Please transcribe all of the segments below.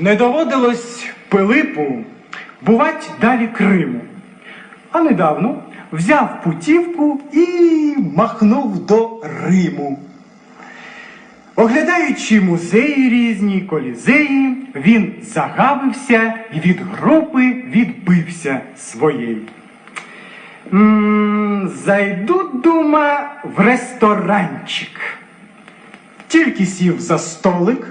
Не доводилось Пилипу бувать далі Криму. А недавно взяв путівку і махнув до Риму. Оглядаючи музеї різні, колізеї, він загавився і від групи відбився своєї. Зайду, дума, в ресторанчик. Тільки сів за столик,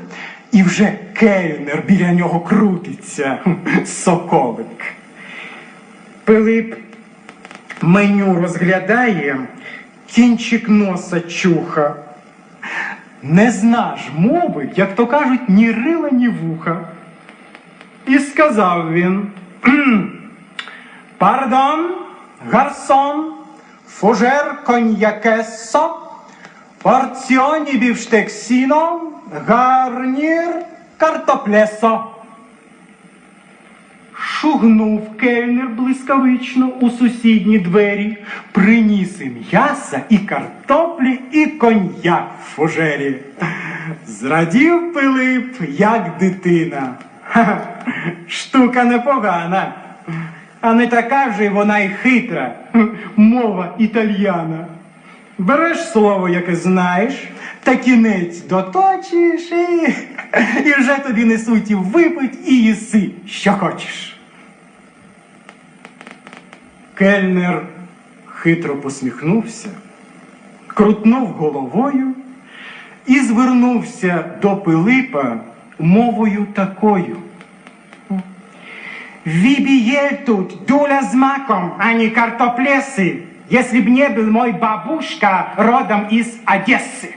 і вже кельнер біля нього крутиться, соколик. Пилип меню розглядає, кінчик носа чуха. Не знаш мови, як то кажуть, ні рила, ні вуха. І сказав він: Пардон, гарсон, фужер коньякесо, порціоні бівштексіно, гарнір картоплесо. Шугнув кельнер блискавично у сусідні двері, приніс і м'яса, і картоплі, і коньяк в фужері. Зрадів Пилип, як дитина. Ха-ха, Штука непогана. А не така вже й вона й хитра. Мова італьяна. Береш слово, яке знаєш, та кінець доточиш і, і вже тобі несуть і випить і їси, що хочеш. Кельнер хитро посміхнувся, крутнув головою і звернувся до Пилипа мовою такою. Вибиель тут дуля с маком, а не картоплесы, если б не был мой бабушка родом из Одессы.